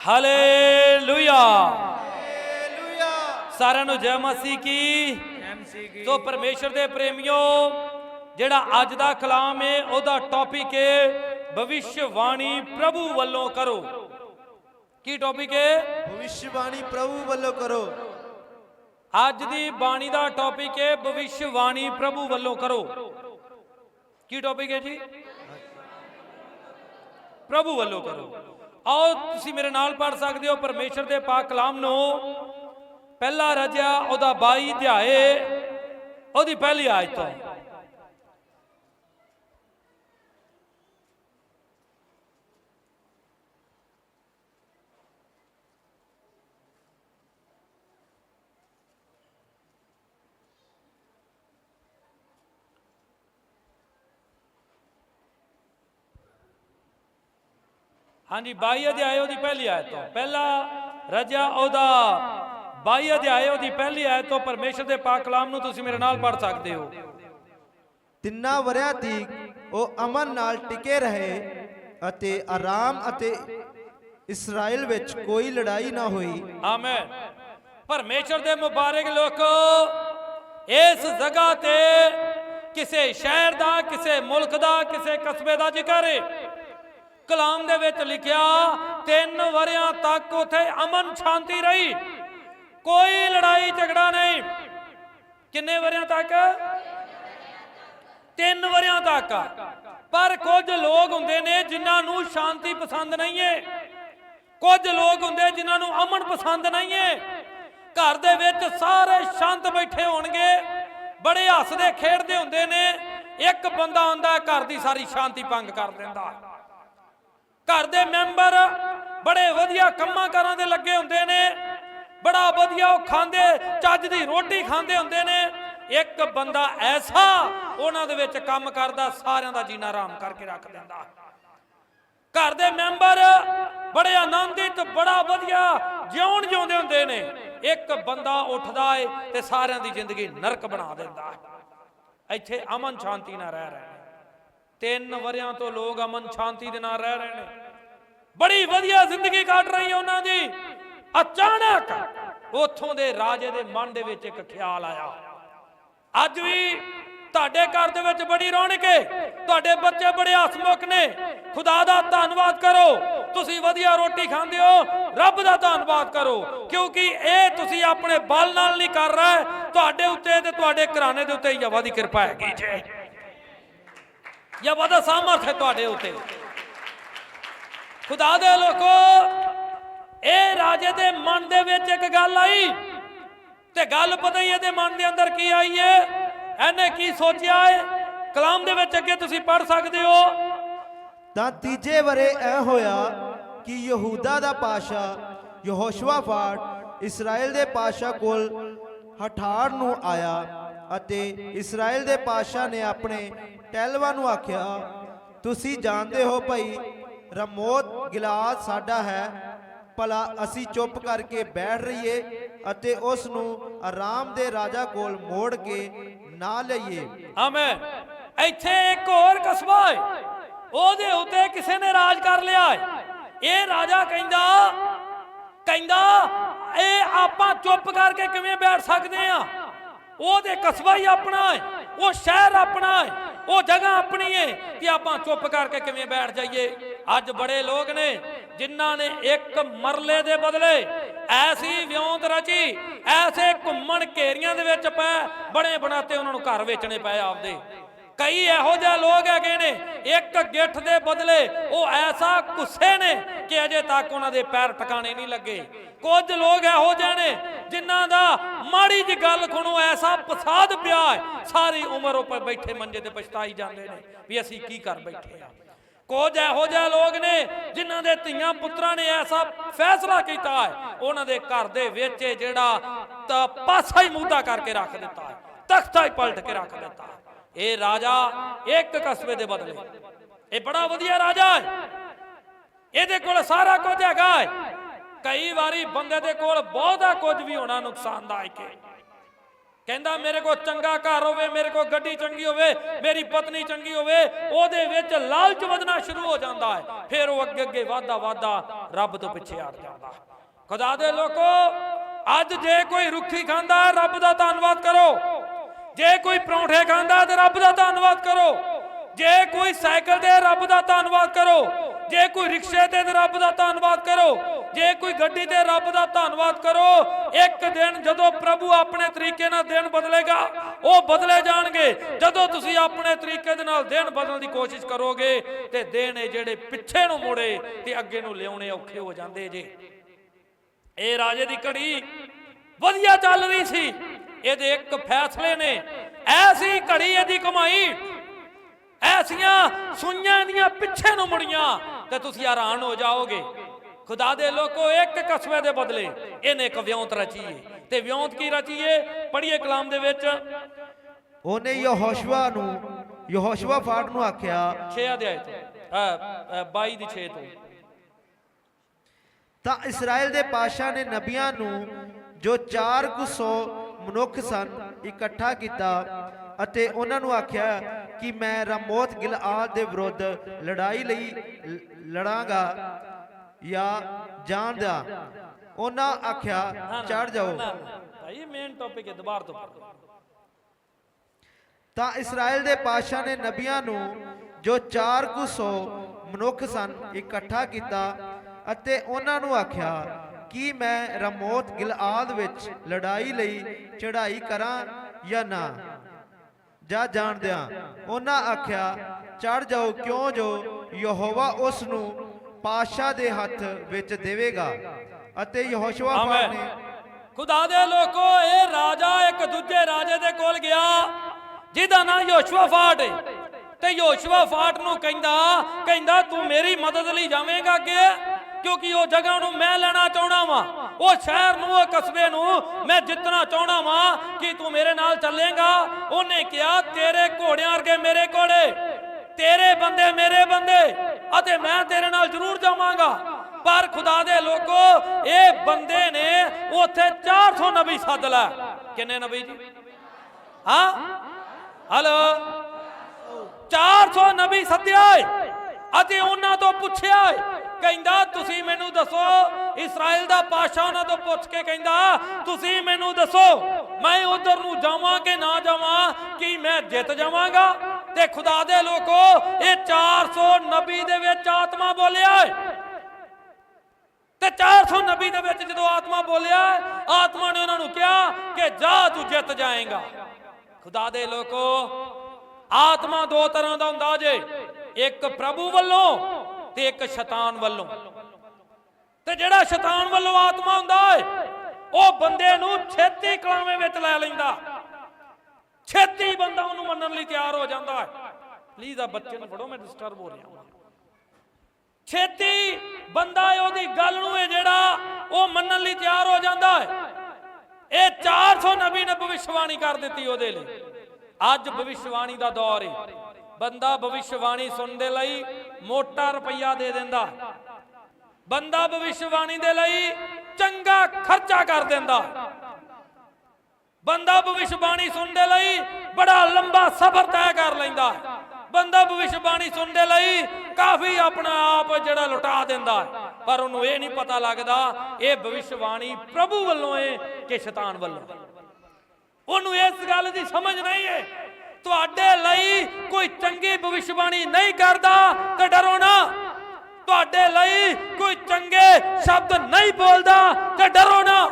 Hallelujah hallelujah ਸਾਰਿਆਂ ਨੂੰ ਜੈ ਮਸੀਹ ਕੀ? ਸੋ ਪਰਮੇਸ਼ਰ ਦੇ ਪ੍ਰੇਮਿਓ ਜਿਹੜਾ ਅੱਜ ਦਾ ਕਲਾਮ ਹੈ ਉਹਦਾ ਟੌਪਿਕ ਹੈ ਭਵਿਸ਼ਵਾਣੀ ਪ੍ਰਭੂ ਵੱਲੋਂ ਕਰੋ। ਕੀ ਟੌਪਿਕ ਹੈ ਭਵਿਸ਼ਵਾਣੀ ਪ੍ਰਭੂ ਵੱਲੋਂ ਕਰੋ। ਅੱਜ ਦੀ ਬਾਣੀ ਦਾ ਟੌਪਿਕ ਹੈ ਭਵਿਸ਼ਵਾਣੀ ਪ੍ਰਭੂ ਵੱਲੋਂ ਕਰੋ। ਕੀ ਟੌਪਿਕ ਹੈ ਜੀ? ਪ੍ਰਭੂ ਵੱਲੋਂ ਕਰੋ। ਆਓ ਤੁਸੀਂ ਮੇਰੇ ਨਾਲ ਪੜ ਸਕਦੇ ਹੋ, ਪਰਮੇਸ਼ਰ ਦੇ ਪਾਕ ਕਲਾਮ ਨੂੰ। ਪਹਿਲਾ ਰਜਿਆ ਉਹਦਾ 22 ਅਧਿਆਏ, ਉਹਦੀ ਪਹਿਲੀ ਆਇਤ ਤੋਂ। ਹਾਂਜੀ 22 ਅਧਿਆਏ ਉਹਦੀ ਪਹਿਲੀ ਆਇਤ ਤੋਂ। ਪਹਿਲਾ ਰਜਿਆ ਉਹਦਾ। 22 ਅਧਿਆਏ ਉਹਦੀ ਪਹਿਲੀ ਆਇਤ ਤੋਂ ਪਰਮੇਸ਼ਰ ਦੇ ਪਾਕ ਕਲਾਮ ਨੂੰ ਤੁਸੀਂ ਮੇਰੇ ਨਾਲ ਪੜ ਸਕਦੇ ਹੋ। ਤਿੰਨਾਂ ਵਰਿਆਂ ਤੀਕ ਉਹ ਅਮਨ ਨਾਲ ਟਿਕੇ ਰਹੇ ਅਤੇ ਆਰਾਮ ਅਤੇ ਇਸਰਾਇਲ ਵਿੱਚ ਕੋਈ ਲੜਾਈ ਨਾ ਹੋਈ। ਆਮੇਨ। ਪਰਮੇਸ਼ਰ ਦੇ ਮੁਬਾਰਕ ਲੋਕੋ ਇਸ ਜਗ੍ਹਾ ਤੇ ਕਿਸੇ ਸ਼ਹਿਰ ਦਾ ਕਿਸੇ ਮੁਲਕ ਦਾ ਕਿਸੇ ਕਸਬੇ ਦਾ ਜ਼ਿਕਰ ਹੈ ਕਲਾਮ ਦੇ ਵਿੱਚ ਲਿਖਿਆ, ਤਿੰਨ ਵਰਿਆਂ ਤੱਕ ਉਥੇ ਅਮਨ ਸ਼ਾਂਤੀ ਰਹੀ। ਕੋਈ ਲੜਾਈ ਝਗੜਾ ਨਹੀਂ। ਕਿੰਨੇ ਵਰਿਆਂ ਤੱਕ? ਤਿੰਨ ਵਰਿਆਂ ਤੱਕ। ਪਰ ਕੁਝ ਲੋਕ ਹੁੰਦੇ ਨੇ ਜਿਨ੍ਹਾਂ ਨੂੰ ਸ਼ਾਂਤੀ ਪਸੰਦ ਨਹੀਂ ਹੈ ਕੁਝ ਲੋਕ ਹੁੰਦੇ ਜਿਨ੍ਹਾਂ ਨੂੰ ਅਮਨ ਪਸੰਦ ਨਹੀਂ ਹੈ ਘਰ ਦੇ ਵਿੱਚ ਸਾਰੇ ਸ਼ਾਂਤ ਬੈਠੇ ਹੋਣਗੇ। ਬੜੇ ਹੱਸਦੇ ਖੇਡਦੇ ਹੁੰਦੇ ਨੇ। ਇੱਕ ਬੰਦਾ ਆਉਂਦਾ, ਘਰ ਦੀ ਸਾਰੀ ਸ਼ਾਂਤੀ ਭੰਗ ਕਰ ਦਿੰਦਾ। ਘਰ ਦੇ ਮੈਂਬਰ ਬੜੇ ਵਧੀਆ ਕੰਮਾਂ ਕਾਰਾਂ ਦੇ ਲੱਗੇ ਹੁੰਦੇ ਨੇ। ਬੜਾ ਵਧੀਆ ਉਹ ਖਾਂਦੇ, ਚੱਜ ਦੀ ਰੋਟੀ ਖਾਂਦੇ ਹੁੰਦੇ ਨੇ। ਇੱਕ ਬੰਦਾ ਐਸਾ ਉਹਨਾਂ ਦੇ ਵਿੱਚ ਕੰਮ ਕਰਦਾ, ਸਾਰਿਆਂ ਦਾ ਜੀਣਾ ਆਰਾਮ ਕਰਕੇ ਰੱਖ ਦਿੰਦਾ। ਘਰ ਦੇ ਮੈਂਬਰ ਬੜੇ ਆਨੰਦਿਤ, ਬੜਾ ਵਧੀਆ, ਜਿਉਣ ਜਿਉਂਦੇ ਹੁੰਦੇ ਨੇ। ਇੱਕ ਬੰਦਾ ਉੱਠਦਾ ਏ ਤੇ ਸਾਰਿਆਂ ਦੀ ਜ਼ਿੰਦਗੀ ਨਰਕ ਬਣਾ ਦਿੰਦਾ। ਇੱਥੇ ਅਮਨ ਸ਼ਾਂਤੀ ਨਾਲ ਰਹਿ ਰਹੇ ਨੇ। ਤਿੰਨ ਵਰਿਆਂ ਤੋਂ ਲੋਕ ਅਮਨ ਸ਼ਾਂਤੀ ਦੇ ਨਾਲ ਰਹਿ ਰਹੇ ਨੇ। ਬੜੀ ਵਧੀਆ ਜ਼ਿੰਦਗੀ ਕੱਟ ਰਹੀ ਉਹਨਾਂ ਦੀ। ਅਚਾਨਕ ਉਥੋਂ ਦੇ ਰਾਜੇ ਦੇ ਮਨ ਦੇ ਵਿੱਚ ਇੱਕ ਖਿਆਲ ਆਇਆ। ਅੱਜ ਵੀ ਤੁਹਾਡੇ ਘਰ ਦੇ ਵਿੱਚ ਬੜੀ ਰੌਣਕ ਹੈ ਤੁਹਾਡੇ ਬੱਚੇ ਬੜੇ ਹਸਮੁਖ ਨੇ। ਖੁਦਾ ਦਾ ਧੰਨਵਾਦ ਕਰੋ। ਤੁਸੀਂ ਵਧੀਆ ਰੋਟੀ ਖਾਂਦੇ ਹੋ। ਰੱਬ ਦਾ ਧੰਨਵਾਦ ਕਰੋ। ਕਿਉਂਕਿ ਇਹ ਤੁਸੀਂ ਆਪਣੇ ਬਲ ਨਾਲ ਨਹੀਂ ਕਰ ਰਹੇ। ਤੁਹਾਡੇ ਉੱਤੇ ਤੇ ਤੁਹਾਡੇ ਘਰਾਣੇ ਦੇ ਉੱਤੇ ਯਵਾ ਦੀ ਕਿਰਪਾ ਹੈਗੀ ਜੀ। ਯਵਾ ਦਾ ਸਾਮਰਥ ਹੈ ਤੁਹਾਡੇ ਉੱਤੇ। ਖੁਦਾ ਦੇ ਲੋਕੋ, ਇਹ ਰਾਜੇ ਦੇ ਮਨ ਦੇ ਵਿੱਚ ਇੱਕ ਗੱਲ ਆਈ। ਤੇ ਗੱਲ ਪਤਾ ਹੀ ਇਹਦੇ ਮਨ ਦੇ ਅੰਦਰ ਕੀ ਆਈ ਏ ਇਹਨੇ ਕੀ ਸੋਚਿਆ ਏ ਕਲਾਮ ਦੇ ਵਿੱਚ ਅੱਗੇ ਤੁਸੀਂ ਪੜ ਸਕਦੇ ਹੋ। ਤਾਂ ਤੀਜੇ ਵਰੇ ਐ ਹੋਇਆ ਕਿ ਯਹੂਦਾ ਦਾ ਪਾਸ਼ਾ ਯਹੋਸ਼ਵਾਫਾਟ ਇਸਰਾਇਲ ਦੇ ਪਾਸ਼ਾ ਕੋਲ ਹਠਾਰ ਨੂੰ ਆਇਆ ਅਤੇ ਇਸਰਾਇਲ ਦੇ ਪਾਸ਼ਾ ਨੇ ਆਪਣੇ ਟੈਲਵਾ ਨੂੰ ਆਖਿਆ, ਤੁਸੀਂ ਜਾਣਦੇ ਹੋ ਭਾਈ ਰਮੋਤ ਗਿਲਾਸ ਸਾਡਾ ਹੈ। ਭਲਾ ਅਸੀਂ ਚੁੱਪ ਕਰਕੇ ਬੈਠ ਰਹੀਏ ਅਤੇ ਉਸ ਨੂੰ ਆਰਾਮ ਦੇ ਰਾਜਾ ਕੋਲ ਮੋੜ ਕੇ ਨਾ ਲਈਏ। ਆਮੇਨ। ਇੱਥੇ ਇੱਕ ਹੋਰ ਕਸਬਾ ਹੈ ਉਹਦੇ ਉੱਤੇ ਕਿਸੇ ਨੇ ਰਾਜ ਕਰ ਲਿਆ ਹੈ ਇਹ ਰਾਜਾ ਕਹਿੰਦਾ ਕਹਿੰਦਾ, ਇਹ ਆਪਾਂ ਚੁੱਪ ਕਰਕੇ ਕਿਵੇਂ ਬੈਠ ਸਕਦੇ ਆ? ਉਹਦੇ ਕਸਬਾ ਹੀ ਆਪਣਾ ਹੈ ਉਹ ਸ਼ਹਿਰ ਆਪਣਾ ਹੈ ਉਹ ਜਗ੍ਹਾ ਆਪਣੀ ਹੈ ਕਿ ਆਪਾਂ ਚੁੱਪ ਕਰਕੇ ਕਿਵੇਂ ਬੈਠ ਜਾਈਏ। ਅੱਜ ਬੜੇ ਲੋਕ ਨੇ ਜਿਨ੍ਹਾਂ ਨੇ ਇੱਕ ਮਰਲੇ ਦੇ ਬਦਲੇ ਐਸੀ ਵਿਉਂਤ ਰਚੀ, ਐਸੇ ਘੁੰਮਣ ਘੇਰੀਆਂ ਦੇ ਵਿੱਚ ਪੈ, ਬਣੇ ਬਣਾਤੇ ਉਹਨਾਂ ਨੂੰ ਘਰ ਵੇਚਣੇ ਪਏ ਆਪਦੇ। ਕਈ ਇਹੋ ਜਿਹੇ ਲੋਕ ਹੈਗੇ ਨੇ, ਇੱਕ ਗਿੱਠ ਦੇ ਬਦਲੇ ਉਹ ਐਸਾ ਗੁੱਸੇ ਨੇ ਕਿ ਅਜੇ ਤੱਕ ਉਹਨਾਂ ਦੇ ਪੈਰ ਟਿਕਾਣੇ ਨਹੀਂ ਲੱਗੇ। ਕੁਝ ਲੋਕ ਇਹੋ ਜਿਹੇ ਨੇ ਜਿਨ੍ਹਾਂ ਦਾ ਮਾੜੀ ਜੀ ਗੱਲ ਖੁਣੋ, ਐਸਾ ਪਸਾਦ ਪਿਆ ਸਾਰੀ ਉਮਰ ਉੱਪਰ ਬੈਠੇ ਮੰਜੇ ਤੇ ਪਛਤਾਈ ਜਾਂਦੇ ਨੇ ਵੀ ਅਸੀਂ ਕੀ ਕਰ ਬੈਠੇ ਆ। ਕੁਝ ਇਹੋ ਜਿਹੇ ਲੋਕ ਨੇ ਜਿਨ੍ਹਾਂ ਦੇ ਧੀਆਂ ਪੁੱਤਰਾਂ ਨੇ ਐਸਾ ਫੈਸਲਾ ਕੀਤਾ ਹੈ। ਉਹਨਾਂ ਦੇ ਘਰ ਦੇ ਵਿੱਚ ਜਿਹੜਾ ਤਾਂ ਪਾਸਾ ਹੀ ਮੂਦਾ ਕਰਕੇ ਰੱਖ ਦਿੱਤਾ ਹੈ, ਤਖਤਾ ਹੀ ਪਲਟ ਕੇ ਰੱਖ ਦਿੱਤਾ ਹੈ। ਇਹ ਰਾਜਾ ਇੱਕ ਕਸਬੇ ਦੇ ਬਦਲੇ। ਇਹ ਬੜਾ ਵਧੀਆ ਰਾਜਾ ਹੈ। ਇਹਦੇ ਕੋਲ ਸਾਰਾ ਕੁਝ ਹੈਗਾ ਹੈ। ਕਈ ਵਾਰੀ ਬੰਦੇ ਦੇ ਕੋਲ ਬਹੁਤਾ ਕੁਝ ਵੀ ਹੋਣਾ ਨੁਕਸਾਨਦਾਇਕ ਹੈ। ਕਹਿੰਦਾ, ਮੇਰੇ ਕੋਲ ਚੰਗਾ ਘਰ ਹੋਵੇ, ਮੇਰੇ ਕੋਲ ਗੱਡੀ ਚੰਗੀ ਹੋਵੇ, ਮੇਰੀ ਪਤਨੀ ਚੰਗੀ ਹੋਵੇ, ਉਹਦੇ ਵਿੱਚ ਲਾਲਚ ਵਧਣਾ ਸ਼ੁਰੂ ਹੋ ਜਾਂਦਾ ਹੈ। ਫਿਰ ਉਹ ਅੱਗੇ ਅੱਗੇ ਵਾਧਾ ਵਾਧਾ ਰੱਬ ਤੋਂ ਪਿੱਛੇ ਹਟ ਜਾਂਦਾ ਖੁਦਾ ਦੇ ਲੋਕੋ, ਅੱਜ ਜੇ ਕੋਈ ਰੁੱਖੀ ਖਾਂਦਾ, ਰੱਬ ਦਾ ਧੰਨਵਾਦ ਕਰੋ। ਜੇ ਕੋਈ ਪਰੌਂਠੇ ਖਾਂਦਾ, ਤੇ ਰੱਬ ਦਾ ਧੰਨਵਾਦ ਕਰੋ। ਜੇ ਕੋਈ ਸਾਈਕਲ ਤੇ, ਰੱਬ ਦਾ ਧੰਨਵਾਦ ਕਰੋ। ਜੇ ਕੋਈ ਰਿਕਸ਼ੇ ਤੇ ਰੱਬ ਦਾ ਧੰਨਵਾਦ ਕਰੋ, ਜੇ ਕੋਈ ਗੱਡੀ ਤੇ ਰੱਬ ਦਾ ਧੰਨਵਾਦ ਕਰੋ, ਇੱਕ ਦਿਨ ਜਦੋਂ ਪ੍ਰਭੂ ਆਪਣੇ ਤਰੀਕੇ ਨਾਲ ਦਿਨ ਬਦਲੇਗਾ, ਉਹ ਬਦਲੇ ਜਾਣਗੇ। ਜਦੋਂ ਤੁਸੀਂ ਆਪਣੇ ਤਰੀਕੇ ਦੇ ਨਾਲ ਦਿਨ ਬਦਲਣ ਦੀ ਕੋਸ਼ਿਸ਼ ਕਰੋਗੇ, ਤੇ ਦਿਨ ਇਹ ਜਿਹੜੇ ਪਿੱਛੇ ਨੂੰ ਮੁੜੇ ਤੇ ਅੱਗੇ ਨੂੰ ਲਿਆਉਣੇ ਔਖੇ ਹੋ ਜਾਂਦੇ ਜੇ। ਇਹ ਰਾਜੇ ਦੀ ਘੜੀ ਵਧੀਆ ਚੱਲ ਰਹੀ ਸੀ। ਇਹਦੇ ਇੱਕ ਫੈਸਲੇ ਨੇ, ਐਸੀ ਘੜੀ ਇਹਦੀ ਕਮਾਈ, ਐਸੀਆਂ ਸੁਈਆਂ ਦੀਆਂ ਪਿੱਛੇ ਨੂੰ ਮੁੜੀਆਂ। ਤੇ ਤੁਸੀਂ ਹੈਰਾਨ ਹੋ ਜਾਓਗੇ। ਖੁਦਾ ਦੇ ਲੋਕੋ ਇੱਕ ਕਸਵੇ ਦੇ ਬਦਲੇ ਇਹਨੇ ਇੱਕ ਵਿਉਂਤ ਰਚੀ ਏ। ਤੇ ਵਿਉਂਤ ਕੀ ਰਚੀ ਏ? ਕਲਾਮ ਦੇ ਵਿੱਚ। ਉਹਨੇ ਯਹੋਸ਼ੂਆ ਨੂੰ ਯਹੋਸ਼ੂਆ ਫਾਟ ਨੂੰ ਆਖਿਆ 6 ਅਧਿਆਇ ਤੋਂ ਅ, ਅ, 22 ਦੀ 6 ਤੋਂ। ਤਾਂ ਇਸਰਾਇਲ ਦੇ ਪਾਸ਼ਾ ਨੇ ਨਬੀਆਂ ਨੂੰ ਜੋ 4 ਕੁ ਸੌ ਮਨੁੱਖ ਸਨ ਇਕੱਠਾ ਕੀਤਾ ਅਤੇ ਉਹਨਾਂ ਨੂੰ ਆਖਿਆ ਕਿ ਮੈਂ ਰਾਮੋਤ ਗਿਲਆਦ ਦੇ ਵਿਰੁੱਧ ਲੜਾਈ ਲਈ ਲੜਾਂਗਾ ਜਾਂ ਜਾਣਦਾ। ਉਹਨਾਂ ਆਖਿਆ ਚੜ ਜਾਓ। ਭਾਈ ਮੇਨ ਟੌਪਿਕ ਹੈ ਦੁਬਾਰ ਤੋਂ। ਤਾਂ ਇਸਰਾਇਲ ਦੇ ਪਾਸ਼ਾ ਨੇ ਨਬੀਆਂ ਨੂੰ ਜੋ 4 ਕੁ ਸੌ ਮਨੁੱਖ ਸਨ ਇਕੱਠਾ ਕੀਤਾ ਅਤੇ ਉਹਨਾਂ ਨੂੰ ਆਖਿਆ ਕਿ ਮੈਂ ਰਮੋਤ ਗਿਲਆਦ ਵਿੱਚ ਲੜਾਈ ਲਈ ਚੜ੍ਹਾਈ ਕਰਾਂ ਜਾਂ ਨਾ। ਜਾ ਜਾਣਦਿਆਂ ਉਹਨਾਂ ਆਖਿਆ ਚੜ ਜਾਓ ਕਿਉਂ ਜੋ ਯਹੋਵਾ ਉਸ ਨੂੰ ਪਾਸ਼ਾ ਦੇ ਹੱਥ ਵਿੱਚ ਦੇਵੇਗਾ? ਅਤੇ ਯਹੋਸ਼ੂਆ ਨੇ ਖੁਦਾ ਦੇ ਲੋਕੋ ਇਹ ਰਾਜਾ ਇੱਕ ਦੂਜੇ ਰਾਜੇ ਦੇ ਕੋਲ ਗਿਆ ਜਿਹਦਾ ਨਾਂ ਯੋਸ਼ੂਆਫਾਟ ਹੈ ਤੇ ਯੋਸ਼ੂਆਫਾਟ ਨੂੰ ਕਹਿੰਦਾ ਕਹਿੰਦਾ ਤੂੰ ਮੇਰੀ ਮਦਦ ਲਈ ਜਾਵੇਂਗਾ ਅੱਗੇ? ਕਿਉਂਕਿ ਉਹ ਜਗ੍ਹਾ ਨੂੰ ਮੈਂ ਲੈਣਾ ਚਾਹਣਾ ਵਾਂ। ਉਹ ਸ਼ਹਿਰ ਨੂੰ, ਉਹ ਕਸਬੇ ਨੂੰ ਮੈਂ ਜਿੱਤਣਾ ਚਾਹਣਾ ਵਾਂ ਕਿ ਤੂੰ ਮੇਰੇ ਨਾਲ ਚੱਲੇਗਾ। ਉਹਨੇ ਕਿਹਾ, ਤੇਰੇ ਘੋੜਿਆਂ ਵਰਗੇ ਮੇਰੇ ਘੋੜੇ ਤੇਰੇ ਬੰਦੇ ਮੇਰੇ ਬੰਦੇ, ਅਤੇ ਮੈਂ ਤੇਰੇ ਨਾਲ ਜ਼ਰੂਰ ਜਾਵਾਂਗਾ। ਪਰ ਖੁਦਾ ਦੇ ਲੋਕੋ, ਇਹ ਬੰਦੇ ਨੇ ਉੱਥੇ 400 ਨਬੀ ਸੱਦ ਲੈ ਕਿੰਨੇ ਨਬੀ ਜੀ? ਹਾਂ? ਹਲੋ? 400 ਨਬੀ ਸੱਦਿਆ ਏ, ਅਤੇ ਉਹਨਾਂ ਤੋਂ ਪੁੱਛਿਆ ਕਹਿੰਦਾ, ਤੁਸੀਂ ਮੈਨੂੰ ਦੱਸੋ, ਇਸਰਾਇਲ ਦਾ ਪਾਸ਼ਾ ਉਹਨਾਂ ਤੋਂ ਪੁੱਛ ਕੇ ਕਹਿੰਦਾ, ਤੁਸੀਂ ਮੈਨੂੰ ਦੱਸੋ, ਮੈਂ ਉਧਰ ਨੂੰ ਜਾਵਾਂ ਕਿ ਨਾ ਜਾਵਾਂ? ਕਿ ਮੈਂ ਜਿੱਤ ਜਾਵਾਂਗਾ? ਤੇ ਖੁਦਾ ਦੇ ਲੋਕੋ, ਇਹ 400 ਦੇ ਵਿੱਚ ਆਤਮਾ ਬੋਲਿਆ ਏ। ਤੇ 400 ਦੇ ਵਿੱਚ ਜਦੋਂ ਆਤਮਾ ਬੋਲਿਆ ਆਤਮਾ ਨੇ ਉਹਨਾਂ ਨੂੰ ਕਿਹਾ ਕਿ ਜਾ, ਤੂੰ ਜਿੱਤ ਜਾਏਗਾ। ਖੁਦਾ ਦੇ ਲੋਕੋ, ਆਤਮਾ ਦੋ ਤਰ੍ਹਾਂ ਦਾ ਹੁੰਦਾ ਜੇ। ਇੱਕ ਪ੍ਰਭੂ ਵੱਲੋਂ ਤੇ ਇੱਕ ਸ਼ੈਤਾਨ ਵੱਲੋਂ। ਤੇ ਜਿਹੜਾ ਸ਼ੈਤਾਨ ਵੱਲੋਂ ਆਤਮਾ ਹੁੰਦਾ ਏ ਉਹ ਬੰਦੇ ਨੂੰ ਛੇਤੀ ਕਲਾਵੇਂ ਵਿੱਚ ਲੈ ਲੈਂਦਾ। ਛੇਤੀ ਬੰਦਾ ਉਹਨੂੰ ਮੰਨਣ ਲਈ ਤਿਆਰ ਹੋ ਜਾਂਦਾ ਹੈ ਪਲੀਜ਼ ਆ ਬੱਚੇ ਨੂੰ ਫੜੋ, ਮੈਂ ਡਿਸਟਰਬ ਹੋ ਰਿਹਾ ਛੇਤੀ ਬੰਦਾ ਉਹਦੀ ਗੱਲ ਨੂੰ ਇਹ ਜਿਹੜਾ ਉਹ ਮੰਨਣ ਲਈ ਤਿਆਰ ਹੋ ਜਾਂਦਾ ਹੈ ਇਹ 400 ਨਬੀ ਨੇ ਭਵਿਸ਼ਵਾਣੀ ਕਰ ਦਿੱਤੀ ਉਹਦੇ ਲਈ। ਅੱਜ ਭਵਿਸ਼ਵਾਣੀ ਦਾ ਦੌਰ ਹੈ ਬੰਦਾ ਭਵਿੱਖਬਾਣੀ ਸੁਣਨ ਦੇ ਲਈ ਮੋਟਾ ਰੁਪਈਆ ਦੇ ਦਿੰਦਾ। ਬੰਦਾ ਭਵਿੱਖਬਾਣੀ ਦੇ ਲਈ ਚੰਗਾ ਖਰਚਾ ਕਰ ਦਿੰਦਾ। ਬੰਦਾ ਭਵਿੱਖਬਾਣੀ ਸੁਣਨ ਦੇ ਲਈ ਬੜਾ ਲੰਬਾ ਸਫ਼ਰ ਤੈਅ ਕਰ ਲੈਂਦਾ। ਬੰਦਾ ਭਵਿੱਖਬਾਣੀ ਸੁਣਨ ਦੇ ਲਈ ਕਾਫੀ ਆਪਣਾ ਆਪ ਜਿਹੜਾ ਲੁਟਾ ਦਿੰਦਾ। ਪਰ ਉਹਨੂੰ ਇਹ ਨਹੀਂ ਪਤਾ ਲੱਗਦਾ, ਇਹ ਭਵਿੱਖਬਾਣੀ ਪ੍ਰਭੂ ਵੱਲੋਂ ਏ ਕਿ ਸ਼ੈਤਾਨ ਵੱਲੋਂ। ਉਹਨੂੰ ਇਸ ਗੱਲ ਦੀ ਸਮਝ ਨਹੀਂ ਏ ਤੁਹਾਡੇ ਲਈ ਕੋਈ ਚੰਗੀ ਭਵਿੱਖਬਾਣੀ ਨਹੀਂ ਕਰਦਾ, ਤੇ ਡਰੋ ਨਾ। ਤੁਹਾਡੇ ਲਈ ਕੋਈ ਚੰਗੇ ਸ਼ਬਦ ਨਹੀਂ ਬੋਲਦਾ, ਤੇ ਡਰੋ ਨਾ।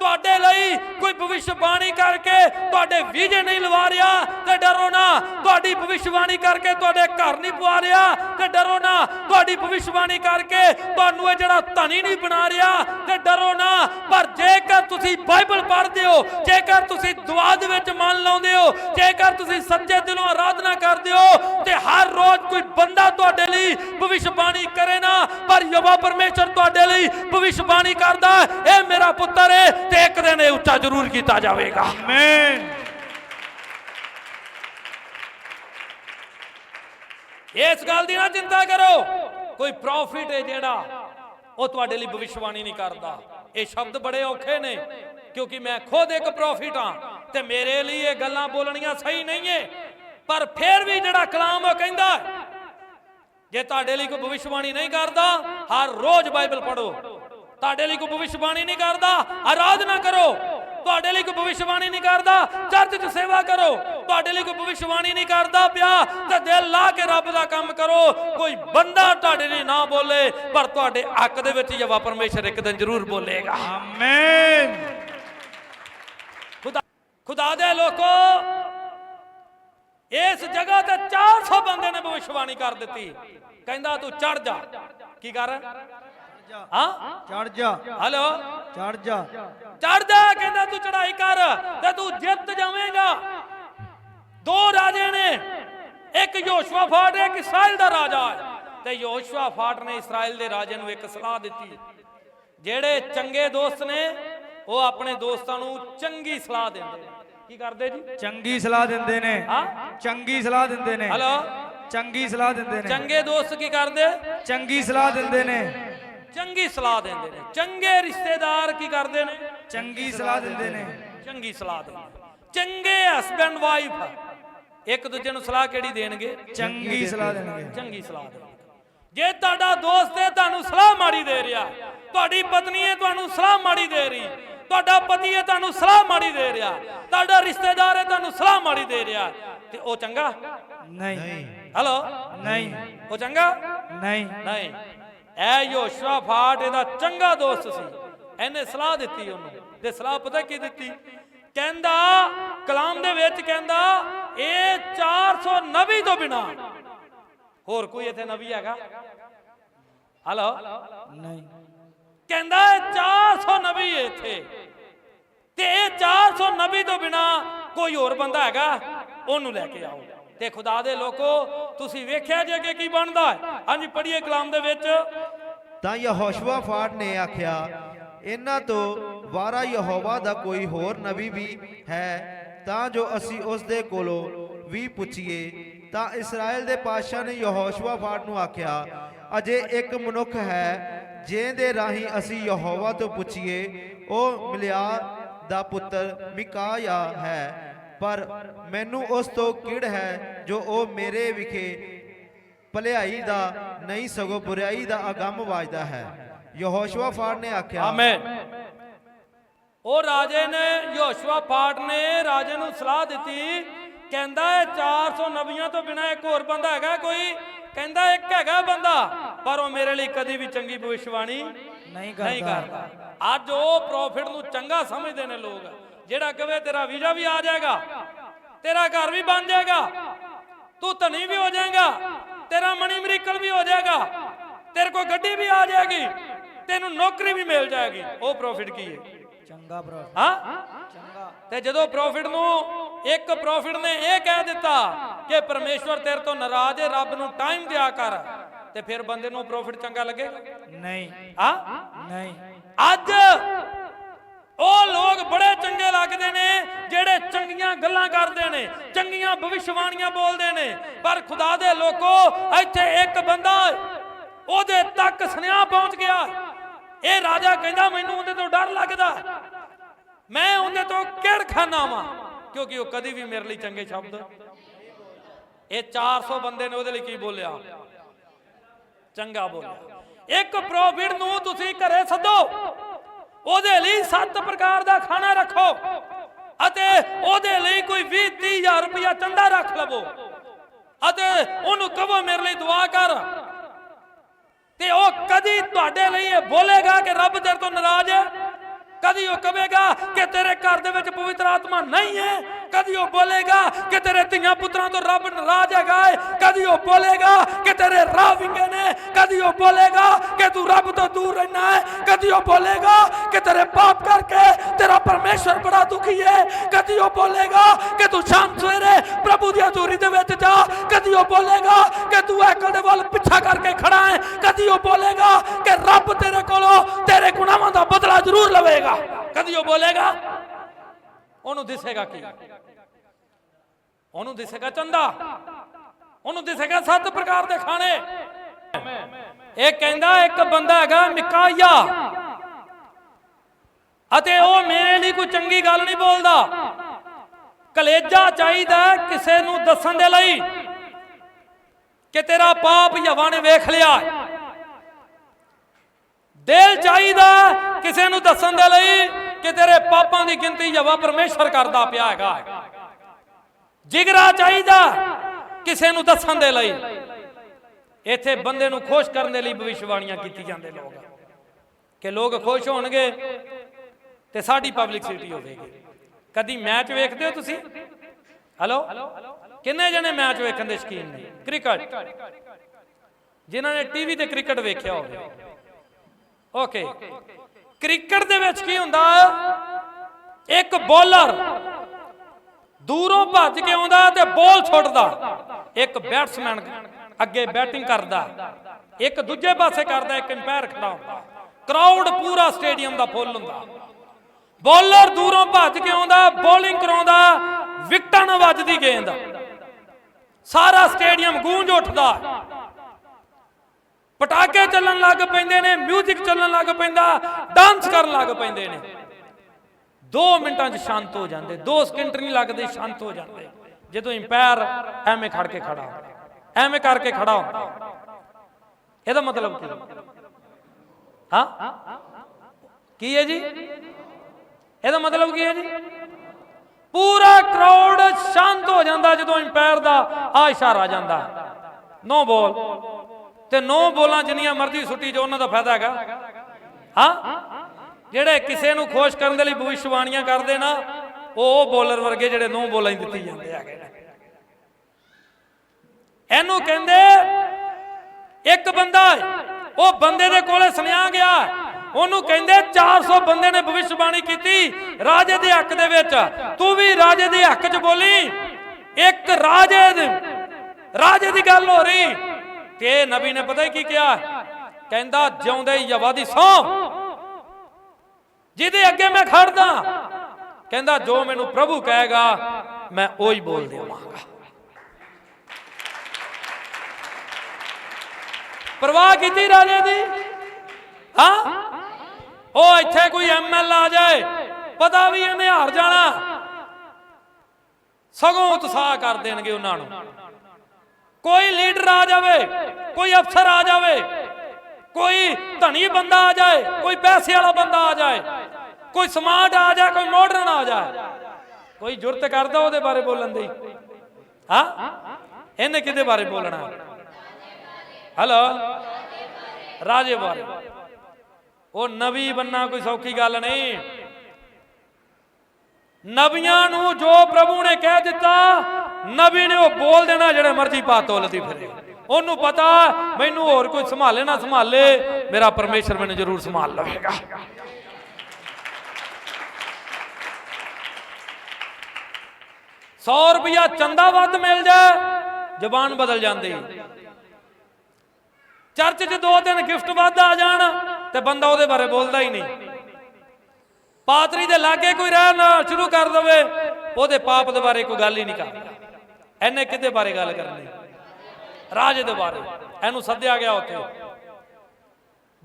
ਤੁਹਾਡੇ ਲਈ ਕੋਈ ਭਵਿੱਖਬਾਣੀ ਕਰਕੇ ਤੁਹਾਡੇ ਵੀਜ਼ੇ ਨਹੀਂ ਲਵਾ ਰਿਹਾ, ਤੇ ਡਰੋ ਨਾ। ਤੁਹਾਡੀ ਭਵਿੱਖਬਾਣੀ ਕਰਕੇ ਤੁਹਾਡੇ ਘਰ ਨਹੀਂ ਪਵਾ ਰਿਹਾ, ਤੇ ਡਰੋ ਨਾ। ਤੁਹਾਡੀ ਭਵਿੱਖਬਾਣੀ ਕਰਕੇ ਤੁਹਾਨੂੰ ਇਹ ਜਿਹੜਾ ਧਨੀ ਨਹੀਂ ਬਣਾ ਰਿਹਾ, ਤੇ ਡਰੋ ਨਾ। ਪਰ ਜੇਕਰ ਤੁਸੀਂ ਬਾਈਬਲ ਪੜ੍ਹਦੇ ਹੋ, ਜੇਕਰ ਤੁਸੀਂ ਦੁਆ ਦੇ ਵਿੱਚ ਮਨ ਲਾਉਂਦੇ ਹੋ ਜੇਕਰ ਤੁਸੀਂ ਸੱਚੇ ਦਿਲੋਂ ਆਰਾਧਨਾ ਕਰਦੇ ਹੋ ਤੇ ਹਰ ਰੋਜ਼ ਕੋਈ ਬੰਦਾ ਤੁਹਾਡੇ ਲਈ ਭਵਿੱਖਬਾਣੀ ਕਰੇ ਨਾ ਪਰ ਯੋਵਾ ਪਰਮੇਸ਼ਰ ਤੁਹਾਡੇ ਲਈ ਭਵਿੱਖਬਾਣੀ ਕਰਦਾ ਇਹ ਮੇਰਾ ਪੁੱਤਰ ਹੈ ਤੇ ਇੱਕ ਦਿਨ ਇਹ ਉੱਚਾ ਜ਼ਰੂਰ ਕੀਤਾ ਜਾਵੇਗਾ। ਆਮੇਨ ਇਸ ਗੱਲ ਦੀ ਨਾ ਚਿੰਤਾ ਕਰੋ। ਕੋਈ ਪ੍ਰੋਫਿਟ ਹੈ ਜਿਹੜਾ ਉਹ ਤੁਹਾਡੇ ਲਈ ਭਵਿੱਖਬਾਣੀ ਨਹੀਂ ਕਰਦਾ। ਇਹ ਸ਼ਬਦ ਬੜੇ ਔਖੇ ਨੇ ਕਿਉਂਕਿ ਮੈਂ ਖੁਦ ਇੱਕ ਪ੍ਰੋਫਿਟ ਹਾਂ। ਤੇ ਮੇਰੇ ਲਈ ਇਹ ਗੱਲਾਂ ਬੋਲਣੀਆਂ ਸਹੀ ਨਹੀਂ ਏ ਪਰ ਫਿਰ ਵੀ ਜਿਹੜਾ ਕਲਾਮ ਉਹ ਕਹਿੰਦਾ ਜੇ ਤੁਹਾਡੇ ਲਈ ਕੋਈ ਭਵਿਸ਼ਵਾਣੀ ਨਹੀਂ ਕਰਦਾ, ਹਰ ਰੋਜ਼ ਬਾਈਬਲ ਪੜੋ ਤੁਹਾਡੇ ਲਈ ਕੋਈ ਭਵਿਸ਼ਵਾਣੀ ਨਹੀਂ ਕਰਦਾ, ਆਰਾਧਨਾ ਕਰੋ। ਤੁਹਾਡੇ ਲਈ ਕੋਈ ਭਵਿਸ਼ਵਾਣੀ ਨਹੀਂ ਕਰਦਾ, ਚਰਚ 'ਚ ਸੇਵਾ ਕਰੋ। ਤੁਹਾਡੇ ਲਈ ਕੋਈ ਭਵਿਸ਼ਵਾਣੀ ਨਹੀਂ ਕਰਦਾ ਪਿਆ, ਤੇ ਦਿਲ ਲਾ ਕੇ ਰੱਬ ਦਾ ਕੰਮ ਕਰੋ। ਕੋਈ ਬੰਦਾ ਤੁਹਾਡੇ ਲਈ ਨਾ ਬੋਲੇ, ਪਰ ਤੁਹਾਡੇ ਹੱਕ ਦੇ ਵਿੱਚ ਯਵਾ ਪਰਮੇਸ਼ਰ ਇੱਕ ਦਿਨ ਜ਼ਰੂਰ ਬੋਲੇਗਾ। ਆਮੇਨ ਖੁਦਾ ਦੇ ਲੋਕੋ ਇਸ ਜਗ੍ਹਾ ਤੇ 400 ਬੰਦੇ ਨੇ ਭਵਿਸ਼ਵਾਣੀ ਕਰ ਦਿੱਤੀ। ਕਹਿੰਦਾ ਤੂੰ ਚੜ ਜਾ। ਕੀ ਕਰ? ਹਾਂ? ਚੜ ਜਾ। ਹਲੋ? ਚੜ ਜਾ। ਚੜ ਜਾ ਕਹਿੰਦਾ ਤੂੰ ਚੜਾਈ ਕਰ ਤੇ ਤੂੰ ਜਿੱਤ ਜਾਵੇਂਗਾ। ਦੋ ਰਾਜੇ ਨੇ। ਇੱਕ ਯੋਸ਼ੂਆ ਫਾਟ ਇੱਕ ਇਸਰਾਇਲ ਦਾ ਰਾਜਾ ਤੇ ਯੋਸ਼ੂਆ ਫਾਟ ਨੇ ਇਸਰਾਇਲ ਦੇ ਰਾਜੇ ਨੂੰ ਇੱਕ ਸਲਾਹ ਦਿੱਤੀ। ਜਿਹੜੇ ਚੰਗੇ ਦੋਸਤ ਨੇ ਉਹ ਆਪਣੇ ਦੋਸਤਾਂ ਨੂੰ ਚੰਗੀ ਸਲਾਹ ਦਿੰਦੇ ਨੇ ਕੀ ਕਰਦੇ ਜੀ ਚੰਗੀ ਸਲਾਹ ਦਿੰਦੇ ਨੇ ਹਾਂ ਚੰਗੀ ਸਲਾਹ ਦਿੰਦੇ ਨੇ ਹਲੋ ਚੰਗੀ ਸਲਾਹ ਦਿੰਦੇ ਨੇ ਚੰਗੇ ਦੋਸਤ ਕੀ ਕਰਦੇ ਚੰਗੀ ਸਲਾਹ ਦਿੰਦੇ ਨੇ ਚੰਗੀ ਸਲਾਹ ਦਿੰਦੇ ਨੇ ਚੰਗੇ ਰਿਸ਼ਤੇਦਾਰ ਕੀ ਕਰਦੇ ਨੇ ਚੰਗੀ ਸਲਾਹ ਦਿੰਦੇ ਨੇ ਚੰਗੀ ਸਲਾਹ ਦਿੰਦੇ ਨੇ। ਚੰਗੇ ਹਸਬੈਂਡ ਵਾਈਫ ਇੱਕ ਦੂਜੇ ਨੂੰ ਸਲਾਹ ਕਿਹੜੀ ਦੇਣਗੇ ਚੰਗੀ ਸਲਾਹ ਦੇਣਗੇ ਚੰਗੀ ਸਲਾਹ ਦੇਣਗੇ ਜੇ ਤੁਹਾਡਾ ਦੋਸਤ ਹੈ ਤੁਹਾਨੂੰ ਸਲਾਹ ਮਾੜੀ ਦੇ ਰਿਹਾ ਤੁਹਾਡੀ ਪਤਨੀ ਹੈ ਤੁਹਾਨੂੰ ਸਲਾਹ ਮਾੜੀ ਦੇ ਰਹੀ ਤੁਹਾਡਾ ਪਤੀ ਹੈ ਤੁਹਾਨੂੰ ਸਲਾਹ ਮਾੜੀ ਦੇ ਰਿਹਾ। ਤੁਹਾਡਾ ਰਿਸ਼ਤੇਦਾਰ ਹੈ ਤੁਹਾਨੂੰ ਸਲਾਹ ਮਾੜੀ ਦੇ ਰਿਹਾ। ਤੇ ਉਹ ਚੰਗਾ? ਨਹੀਂ। ਹਲੋ ਨਹੀਂ। ਉਹ ਚੰਗਾ? ਨਹੀਂ। ਨਹੀਂ। ਐ ਯੋਸ਼ua ਫਾਟ ਇਹਦਾ ਚੰਗਾ ਦੋਸਤ ਸੀ। ਇਹਨੇ ਸਲਾਹ ਦਿੱਤੀ ਉਹਨੂੰ। ਤੇ ਸਲਾਹ ਪਤਾ ਕੀ ਦਿੱਤੀ? ਕਹਿੰਦਾ ਕਲਾਮ ਦੇ ਵਿੱਚ ਕਹਿੰਦਾ ਇਹ 400 ਨਬੀ ਤੋਂ ਬਿਨਾ। ਹੋਰ ਕੋਈ ਇੱਥੇ ਨਬੀ ਹੈਗਾ? ਹਲੋ ਨਹੀਂ। ਕਹਿੰਦਾ ਇਹ 400 ਨਬੀ ਹੈ ਇੱਥੇ। ਤੇ ਇਹ 400 ਨਬੀ ਤੋਂ ਬਿਨਾ ਕੋਈ ਹੋਰ ਬੰਦਾ ਹੈਗਾ, ਉਹਨੂੰ ਲੈ ਕੇ ਆਓ। ਤੇ ਖੁਦਾ ਦੇ ਲੋਕੋ, ਤੁਸੀਂ ਵੇਖਿਆ ਜੇ ਅੱਗੇ ਕੀ ਬਣਦਾ ਹੈ? ਹਾਂਜੀ, ਪੜ੍ਹੀਏ ਕਲਾਮ ਦੇ ਵਿੱਚ। ਤਾਂ ਯਹੋਸ਼ੂਆ ਫਾਟ ਨੇ ਆਖਿਆ, ਇਹਨਾਂ ਤੋਂ ਵਾਰਾ ਯਹੋਵਾ ਦਾ ਕੋਈ ਹੋਰ ਨਬੀ ਵੀ ਹੈ, ਤਾਂ ਜੋ ਅਸੀਂ ਉਸ ਦੇ ਕੋਲੋਂ ਵੀ ਪੁੱਛੀਏ। ਤਾਂ ਇਸਰਾਇਲ ਦੇ ਪਾਤਸ਼ਾਹ ਨੇ ਯਹੋਸ਼ਵਾ ਫਾਟ ਨੂੰ ਆਖਿਆ, ਅਜੇ ਇੱਕ ਮਨੁੱਖ ਹੈ, ਜਿਹਦੇ ਰਾਹੀਂ ਅਸੀਂ ਯਹੋਵਾ ਤੋਂ ਪੁੱਛੀਏ, ਉਹ ਮਿਲਿਆ ਦਾ ਪੁੱਤਰ ਮਿਕਾਇਆ ਹੈ ਪਰ ਮੈਨੂੰ ਉਸ ਤੋਂ ਕਿੜ ਹੈ ਜੋ ਉਹ ਮੇਰੇ ਵਿਖੇ ਭਲਾਈ ਦਾ ਨਹੀਂ ਸਗੋਂ ਬੁਰਾਈ ਦਾ ਅਗੰਮ ਵਾਜਦਾ ਹੈ। ਯਹੋਸ਼ੂਆ ਫਾੜ ਨੇ ਆਖਿਆ ਆਮੇਨ। ਉਹ ਰਾਜੇ ਨੇ ਯੋਸ਼ੂਆ ਫਾਟ ਨੇ ਰਾਜੇ ਨੂੰ ਸਲਾਹ ਦਿੱਤੀ ਕਹਿੰਦਾ ਇਹ 400 ਨਬੀਆਂ ਤੋਂ ਬਿਨਾ ਇੱਕ ਹੋਰ ਬੰਦਾ ਹੈਗਾ ਕੋਈ? ਕਹਿੰਦਾ ਇੱਕ ਹੈਗਾ ਬੰਦਾ ਪਰ ਉਹ ਮੇਰੇ ਲਈ ਕਦੀ ਵੀ ਚੰਗੀ ਭਵਿਸ਼ਵਾਣੀ ਨਹੀਂ ਕਰਦਾ। ਅੱਜ ਉਹ ਪ੍ਰੋਫਿਟ ਨੂੰ ਚੰਗਾ ਸਮਝਦੇ ਨੇ ਲੋਕ ਜਿਹੜਾ ਕਵੇ ਤੇਰਾ ਵੀਜ਼ਾ ਵੀ ਆ ਜਾਏਗਾ ਤੇਰਾ ਘਰ ਵੀ ਬਣ ਜਾਏਗਾ ਤੂੰ ਧਨੀ ਵੀ ਹੋ ਜਾਏਗਾ ਤੇਰਾ ਮਨੀ ਮਰੀਕਲ ਵੀ ਹੋ ਜਾਏਗਾ ਤੇਰੇ ਕੋਲ ਗੱਡੀ ਵੀ ਆ ਜਾਏਗੀ ਤੈਨੂੰ ਨੌਕਰੀ ਵੀ ਮਿਲ ਜਾਏਗੀ। ਉਹ ਪ੍ਰੋਫਿਟ ਕੀ ਹੈ? ਚੰਗਾ ਭਰਾ ਹਾਂ? ਚੰਗਾ। ਤੇ ਜਦੋਂ ਪ੍ਰੋਫਿਟ ਨੂੰ ਇੱਕ ਪ੍ਰੋਫਿਟ ਨੇ ਇਹ ਕਹਿ ਦਿੱਤਾ ਕਿ ਪਰਮੇਸ਼ਵਰ ਤੇਰੇ ਤੋਂ ਨਾਰਾਜ਼ ਹੈ ਰੱਬ ਨੂੰ ਟਾਈਮ ਦਿਆ ਕਰ ਤੇ ਫਿਰ ਬੰਦੇ ਨੂੰ ਪ੍ਰੋਫਿਟ ਚੰਗਾ ਲੱਗੇਗਾ ਨਹੀਂ। ਹਾਂ? ਨਹੀਂ। ਅੱਜ ਉਹ ਲੋਕ ਬੜੇ ਚੰਗੇ ਲੱਗਦੇ ਨੇ, ਜਿਹੜੇ ਚੰਗੀਆਂ ਗੱਲਾਂ ਕਰਦੇ ਨੇ, ਚੰਗੀਆਂ ਭਵਿਸ਼ਵਾਣੀਆਂ ਬੋਲਦੇ ਨੇ। ਪਰ ਖੁਦਾ ਦੇ ਲੋਕੋ, ਇੱਥੇ ਇੱਕ ਬੰਦਾ ਉਹਦੇ ਤੱਕ ਸੁਨੇਹਾ ਪਹੁੰਚ ਗਿਆ। ਇਹ ਰਾਜਾ ਕਹਿੰਦਾ, ਮੈਨੂੰ ਉਹਦੇ ਤੋਂ ਡਰ ਲੱਗਦਾ। ਮੈਂ ਉਹਦੇ ਤੋਂ ਕਿਹੜ ਖਾਨਾ ਵਾਂ? ਕਿਉਂਕਿ ਉਹ ਕਦੀ ਵੀ ਮੇਰੇ ਲਈ ਚੰਗੇ ਸ਼ਬਦ। ਇਹ 400 ਬੰਦੇ ਨੇ ਉਹਦੇ ਲਈ ਕੀ ਬੋਲਿਆ? ਚੰਗਾ ਬੋਲਿਆ। ਇੱਕ ਪ੍ਰੋਫਿਟ ਨੂੰ ਤੁਸੀਂ ਘਰੇ ਸੱਦੋ। ਉਹਦੇ ਲਈ ਸੱਤ ਪ੍ਰਕਾਰ ਦਾ ਖਾਣਾ ਰੱਖੋ। ਅਤੇ ਉਹਦੇ ਲਈ ਕੋਈ 20 30000 ਰੁਪਇਆ ਚੰਦਾ ਰੱਖ ਲਵੋ। ਅਤੇ ਉਹਨੂੰ ਕਹੋ, ਮੇਰੇ ਲਈ ਦੁਆ ਕਰ। ਤੇ ਉਹ ਕਦੀ ਤੁਹਾਡੇ ਲਈ ਇਹ ਬੋਲੇਗਾ ਕਿ ਰੱਬ ਤੇਰੇ ਤੋਂ ਨਾਰਾਜ਼ ਹੈ। ਕਦੀ ਉਹ ਕਹੇਗਾ ਕਿ ਤੇਰੇ ਘਰ ਦੇ ਵਿੱਚ ਪਵਿੱਤਰ ਆਤਮਾ ਨਹੀਂ ਹੈ। ਕਦੀ ਉਹ ਬੋਲੇਗਾ ਕਿ ਤੇਰੇ ਧੀਆਂ ਪੁੱਤਰਾਂ ਤੋਂ ਰੱਬ ਨਾਰਾਜ਼ ਹੈਗਾ ਹੈ ਕਦੀ ਉਹ ਬੋਲੇਗਾ ਕਿ ਤੇਰੇ ਰਾਹ ਵਿੰਗੇ ਨੇ? ਕਦੀ ਉਹ ਬੋਲੇਗਾ ਕਿ ਤੂੰ ਰੱਬ ਤੋਂ ਦੂਰ ਰਹਿਣਾ ਹੈ ਕਦੀ ਉਹ ਬੋਲੇਗਾ ਕਿ ਤੇਰੇ ਪਾਪ ਕਰਕੇ ਤੇਰਾ ਪਰਮੇਸ਼ਰ ਬੜਾ ਦੁਖੀ ਹੈ ਕਦੀ ਉਹ ਬੋਲੇਗਾ ਕਿ ਤੂੰ ਸ਼ਾਮ ਸਵੇਰੇ ਪ੍ਰਭੂ ਦੀ ਹਜ਼ੂਰੀ ਦੇ ਵਿੱਚ ਜਾ? ਕਦੀ ਉਹ ਬੋਲੇਗਾ ਕਿ ਤੂੰ ਐਕਲ ਦੇ ਵੱਲ ਪਿੱਛਾ ਕਰਕੇ ਖੜਾ ਹੈ ਕਦੀ ਉਹ ਬੋਲੇਗਾ ਕਿ ਰੱਬ ਤੇਰੇ ਕੋਲੋਂ ਤੇਰੇ ਗੁਨਾਹਾਂ ਦਾ ਬਦਲਾ ਜ਼ਰੂਰ ਲਵੇਗਾ? ਕਦੀ ਉਹ ਬੋਲੇਗਾ? ਉਹਨੂੰ ਦਿਸੇਗਾ ਕੀ? ਉਹਨੂੰ ਦਿਸੇਗਾ ਚੰਦਾ। ਉਹਨੂੰ ਦਿਸੇਗਾ ਸੱਤ ਪ੍ਰਕਾਰ ਦੇ ਖਾਣੇ। ਇਹ ਕਹਿੰਦਾ ਇੱਕ ਬੰਦਾ ਹੈਗਾ ਮਿਕਾਇਆ। ਅਤੇ ਉਹ ਮੇਰੇ ਲਈ ਕੋਈ ਚੰਗੀ ਗੱਲ ਨਹੀਂ ਬੋਲਦਾ। ਕਲੇਜਾ ਚਾਹੀਦਾ ਕਿਸੇ ਨੂੰ ਦੱਸਣ ਦੇ ਲਈ ਕਿ ਤੇਰਾ ਪਾਪ ਯਵਾ ਨੇ ਵੇਖ ਲਿਆ। ਦਿਲ ਚਾਹੀਦਾ ਕਿਸੇ ਨੂੰ ਦੱਸਣ ਦੇ ਲਈ ਕਿ ਤੇਰੇ ਪਾਪਾਂ ਦੀ ਗਿਣਤੀ ਯਵਾ ਪਰਮੇਸ਼ਰ ਕਰਦਾ ਪਿਆ ਹੈਗਾ। ਜਿਗਰਾ ਚਾਹੀਦਾ ਕਿਸੇ ਨੂੰ ਦੱਸਣ ਦੇ ਲਈ। ਇੱਥੇ ਬੰਦੇ ਨੂੰ ਖੁਸ਼ ਕਰਨ ਦੇ ਲਈ ਭਵਿਸ਼ਵਾਣੀਆਂ ਕੀਤੀ ਜਾਂਦੇ ਲੋਕ। ਕਿ ਲੋਕ ਖੁਸ਼ ਹੋਣਗੇ ਤੇ ਸਾਡੀ ਪਬਲਿਕਸਿਟੀ ਹੋਵੇਗੀ। ਕਦੀ ਮੈਚ ਵੇਖਦੇ ਹੋ ਤੁਸੀਂ? ਹਲੋ ਕਿੰਨੇ ਜਣੇ ਮੈਚ ਵੇਖਣ ਦੇ ਸ਼ਕੀਨ ਨੇ? ਕ੍ਰਿਕਟ ਜਿਨ੍ਹਾਂ ਨੇ ਟੀਵੀ ਤੇ ਕ੍ਰਿਕਟ ਵੇਖਿਆ ਹੋਵੇ। ਓਕੇ ਕ੍ਰਿਕਟ ਦੇ ਵਿੱਚ ਕੀ ਹੁੰਦਾ? ਇੱਕ ਬੋਲਰ ਦੂਰੋਂ ਭੱਜ ਕੇ ਆਉਂਦਾ ਤੇ ਬੋਲ ਛੁੱਟਦਾ। ਇੱਕ ਬੈਟਸਮੈਨ ਅੱਗੇ ਬੈਟਿੰਗ ਕਰਦਾ। ਇੱਕ ਦੂਜੇ ਪਾਸੇ ਕਰਦਾ, ਇੱਕ ਅੰਪਾਇਰ ਖੜਾ ਹੁੰਦਾ ਕਰਾਊਡ ਪੂਰਾ ਸਟੇਡੀਅਮ ਦਾ ਫੁੱਲ ਹੁੰਦਾ। ਬੋਲਰ ਦੂਰੋਂ ਭੱਜ ਕੇ ਆਉਂਦਾ, ਬੋਲਿੰਗ ਕਰਾਉਂਦਾ, ਵਿਕਟਾਂ ਨਾਲ ਵੱਜਦੀ ਗੇਂਦ। ਸਾਰਾ ਸਟੇਡੀਅਮ ਗੂੰਜ ਉੱਠਦਾ। ਪਟਾਕੇ ਚੱਲਣ ਲੱਗ ਪੈਂਦੇ ਨੇ 뮤직 ਚੱਲਣ ਲੱਗ ਪੈਂਦਾ ਡਾਂਸ ਕਰਨ ਲੱਗ ਪੈਂਦੇ ਨੇ। 2 ਮਿੰਟਾਂ 'ਚ ਸ਼ਾਂਤ ਹੋ ਜਾਂਦੇ 2 ਸਕਿੰਟ ਨਹੀਂ ਲੱਗਦੇ, ਸ਼ਾਂਤ ਹੋ ਜਾਂਦੇ। ਜਦੋਂ ਅੰਪਾਇਰ ਐਵੇਂ ਖੜ ਕੇ ਖੜਾ ਐਵੇਂ ਕਰਕੇ ਖੜਾ ਹੁੰਦਾ। ਇਹਦਾ ਮਤਲਬ ਕੀ? ਹਾਂ? ਕੀ ਹੈ ਜੀ? ਇਹਦਾ ਮਤਲਬ ਕੀ ਹੈ ਜੀ? ਪੂਰਾ ਕਰਾਊਡ ਸ਼ਾਂਤ ਹੋ ਜਾਂਦਾ ਜਦੋਂ ਅੰਪਾਇਰ ਦਾ ਆ ਇਸ਼ਾਰਾ ਜਾਂਦਾ। ਨੋ ਬੋਲ। ਤੇ ਨੌ ਬੋਲਾਂ ਜਿੰਨੀਆਂ ਮਰਜ਼ੀ ਸੁੱਟੀ ਜੋ ਉਹਨਾਂ ਦਾ ਫਾਇਦਾ ਹੈਗਾ। ਹਾਂ? ਜਿਹੜੇ ਕਿਸੇ ਨੂੰ ਖੁਸ਼ ਕਰਨ ਦੇ ਲਈ ਭਵਿਸ਼ਵਾਣੀਆਂ ਕਰਦੇ ਨਾ, ਉਹ ਬੋਲਰ ਵਰਗੇ ਜਿਹੜੇ ਨੋ ਬੋਲਾਂ ਹੀ ਦਿੱਤੀ ਜਾਂਦੇ ਹੈਗੇ ਇਹਨੂੰ ਕਹਿੰਦੇ, ਇੱਕ ਬੰਦਾ, ਉਹ ਬੰਦੇ ਦੇ ਕੋਲੇ ਸੁਣਿਆ ਗਿਆ, ਉਹਨੂੰ ਕਹਿੰਦੇ 400 ਬੰਦੇ ਨੇ ਭਵਿਸ਼ਵਾਣੀ ਕੀਤੀ ਰਾਜੇ ਦੇ ਹੱਕ ਦੇ ਵਿੱਚ। ਤੂੰ ਵੀ ਰਾਜੇ ਦੇ ਹੱਕ 'ਚ ਬੋਲੀ। ਇੱਕ ਰਾਜੇ ਦੇ ਰਾਜੇ ਦੀ ਗੱਲ ਹੋ ਰਹੀ। ਤੇ ਨਬੀ ਨੇ ਪਤਾ ਕੀ ਕਿਹਾ? ਕਹਿੰਦਾ, ਜਿਉਂਦੇ ਯਵਾ ਦੀ ਸੌ। ਜਿਹਦੇ ਅੱਗੇ ਮੈਂ ਖੜਦਾ, ਕਹਿੰਦਾ, ਜੋ ਮੈਨੂੰ ਪ੍ਰਭੂ ਕਹੇਗਾ, ਮੈਂ ਉਹੀ ਬੋਲ ਦੇਵਾਂਗਾ। ਪਰਵਾਹ ਕੀਤੀ ਰਾਜੇ ਦੀ? ਹਾਂ? ਉਹ ਇੱਥੇ ਕੋਈ ਐਮਐਲ ਆ ਜਾਏ, ਪਤਾ ਵੀ ਇਹਨੇ ਹਾਰ ਜਾਣਾ। ਸਗੋਂ ਉਤਸ਼ਾਹ ਕਰ ਦੇਣਗੇ ਉਹਨਾਂ ਨੂੰ। ਕੋਈ ਲੀਡਰ ਆ ਜਾਵੇ, ਕੋਈ ਅਫਸਰ ਆ ਜਾਵੇ, ਕੋਈ ਧਨੀ ਬੰਦਾ ਆ ਜਾਏ, ਕੋਈ ਪੈਸੇ ਵਾਲਾ ਬੰਦਾ ਆ ਜਾਏ, ਕੋਈ ਸਮਾਰਟ ਆ ਜਾਏ, ਕੋਈ ਮਾਡਰਨ ਆ ਜਾਏ, ਕੋਈ ਜੁਰਤ ਕਰਦਾ ਉਹਦੇ ਬਾਰੇ ਬੋਲਣ ਦੀ। ਹਾਂ? ਇਹਨੇ ਕਿਹਦੇ ਬਾਰੇ ਬੋਲਣਾ? ਹਲੋ? ਰਾਜੇ ਬਾਰੇ। ਉਹ ਨਬੀ ਬੰਨਾ ਕੋਈ ਸੌਖੀ ਗੱਲ ਨਹੀਂ। ਨਵੀਆਂ ਨੂੰ ਜੋ ਪ੍ਰਭੂ ਨੇ ਕਹਿ ਦਿੱਤਾ ਨਬੀ ਨੇ ਉਹ ਬੋਲ ਦੇਣਾ ਜਿਹੜੇ ਮਰਜ਼ੀ ਪਾ ਤੋਲਦੀ ਫਿਰੇ। ਉਹਨੂੰ ਪਤਾ, ਮੈਨੂੰ ਹੋਰ ਕੋਈ ਸੰਭਾਲੇ ਨਾ ਸੰਭਾਲੇ, ਮੇਰਾ ਪਰਮੇਸ਼ਰ ਮੈਨੂੰ ਜ਼ਰੂਰ ਸੰਭਾਲ ਲਵੇਗਾ। ਸੌ ਰੁਪਇਆ ਚੰਦਾ ਵੱਧ ਮਿਲ ਜਾਏ, ਜ਼ਬਾਨ ਬਦਲ ਜਾਂਦੀ। ਚਰਚ 'ਚ ਦੋ ਦਿਨ ਗਿਫਟ ਵੱਧ ਆ ਜਾਣ ਤੇ ਬੰਦਾ ਉਹਦੇ ਬਾਰੇ ਬੋਲਦਾ ਹੀ ਨਹੀਂ। ਪਾਤਰੀ ਦੇ ਲਾਗੇ ਕੋਈ ਰਹਿਣਾ ਸ਼ੁਰੂ ਕਰ ਦਵੇ, ਉਹਦੇ ਪਾਪ ਦੇ ਬਾਰੇ ਕੋਈ ਗੱਲ ਹੀ ਨਹੀਂ ਕਰਦਾ। ਇਹਨੇ ਕਿਹਦੇ ਬਾਰੇ ਗੱਲ ਕਰਨੀ? ਰਾਜੇ ਦੇ ਬਾਰੇ। ਇਹਨੂੰ ਸੱਦਿਆ ਗਿਆ ਉੱਥੇ।